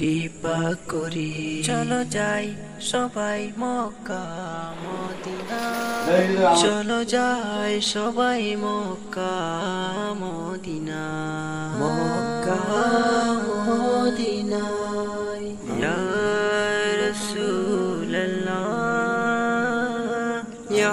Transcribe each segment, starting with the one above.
কৃপা করি। চলো যাই সবাই মক্কা, মদিনা। চলো যাই সবাই মক্কা, মদিনা। মক্কা, মদিনায়। ইয়া রাসূলুল্লাহ, ইয়া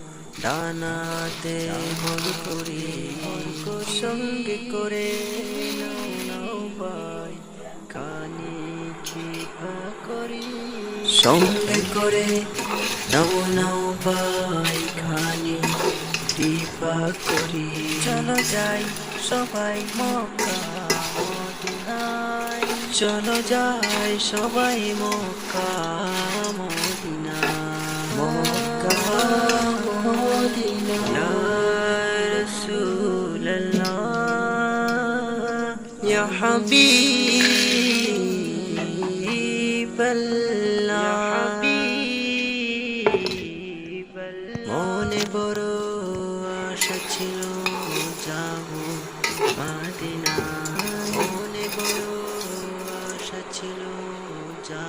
ডানাতে ভর করি সঙ্গে করে ভাই, কানে কৃপা করি। সঙ্গে করে নাও নাও ভাই খানি কৃপা করি। চলো যাই সবাই মক্কা চলো যাই সবাই মক্কা يا حبيب الله. মনে বড় আশা ছিল যাব মাদিনা মনে বড় আশা ছিল যাব।